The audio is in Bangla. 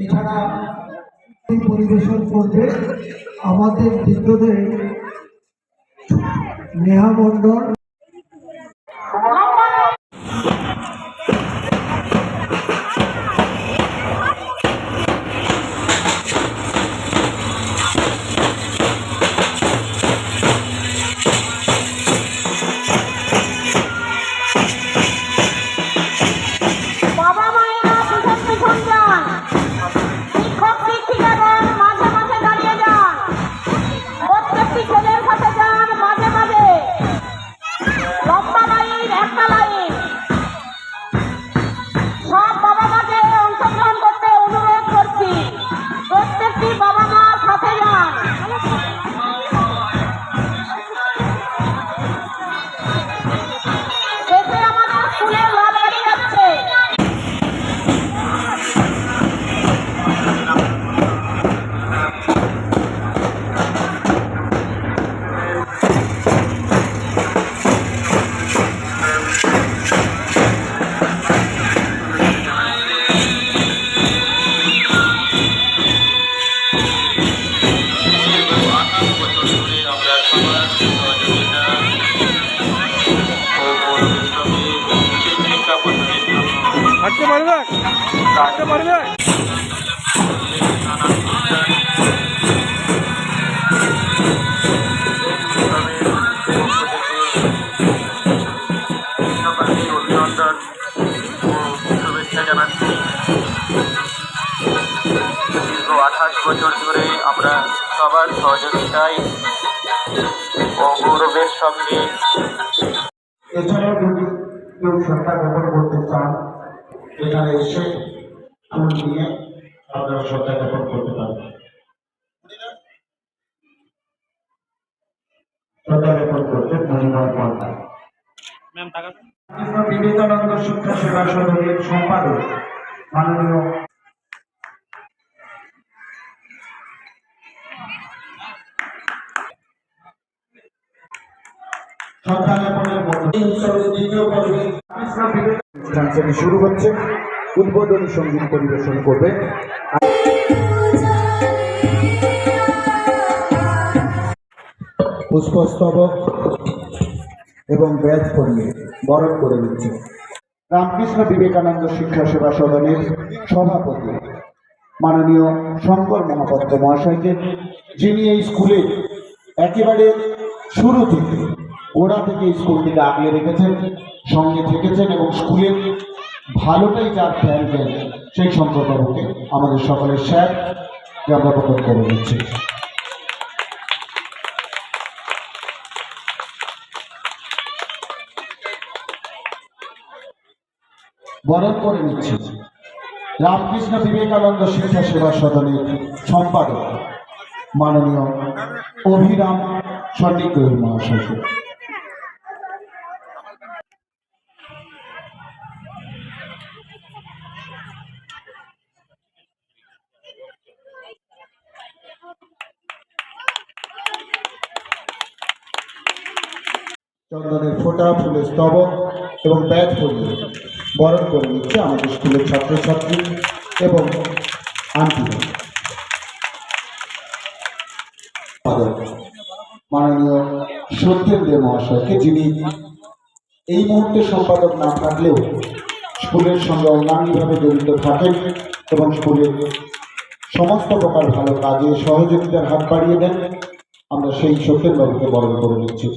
এছাড়া পরিবেশন করবে আমাদের দ্বিতীয়দের নেহা মণ্ডল। আমরা সবার সহযোগিতা ও পারবে হাঁটতে পারবে বছর ধরে আমরা সবার সহযোগিতায় ও গৌরবের সঙ্গে এছাড়াও যদি কেউ শ্রদ্ধা জ্ঞাপন করতে চান এখানে এসে ফুল নিয়ে আপনারা শ্রদ্ধা জ্ঞাপন করতে পারেন। শ্রদ্ধা করতে মহিমার পর্দা। কৃষ্ণ বিবেকানন্দ শিক্ষা সেবা সদনের সম্পাদক মাননীয় শুরু হচ্ছে। উদ্বোধনী সংগীত পরিবেশন করবে। পুষ্পস্তবক এবং ব্যাজ পরিয়ে বরণ করে নিচ্ছে রামকৃষ্ণ বিবেকানন্দ শিক্ষা সেবা সদনের সভাপতি মাননীয় শঙ্কর মহাপাত্র মহাশয়কে, যিনি এই স্কুলে একেবারে শুরু থেকে গোড়া থেকে স্কুলটিকে আগলে রেখেছেন, সঙ্গে থেকেছেন এবং স্কুলের ভালোটাই যার খেয়াল দেন সেই শঙ্করবাবুকে আমাদের সকলের স্যার প্রকট করে দিচ্ছি। বরণ করে নিচ্ছি। রামকৃষ্ণ বিবেকানন্দ শিক্ষা সেবা সদনের সম্পাদক, মাননীয় অভিরাম সন্নিগ্রহী মহাশয়কে। চন্দনের ফোঁটা, ফুলের স্তবক এবং ব্যাগ পরিয়ে বরণ করে নিচ্ছে আমাদের স্কুলের ছাত্রছাত্রী এবং আন্টিরা। মাননীয় সত্যেন দে মহাশয়কে, যিনি এই মুহূর্তে সম্পাদক না থাকলেও স্কুলের সঙ্গে অঙ্গাঙ্গিভাবে জড়িত থাকেন এবং স্কুলের সমস্ত প্রকার ভালো কাজে সহযোগিতার হাত বাড়িয়ে দেন, আমরা সেই সত্যেন বাবুকে বরণ করে নিচ্ছি।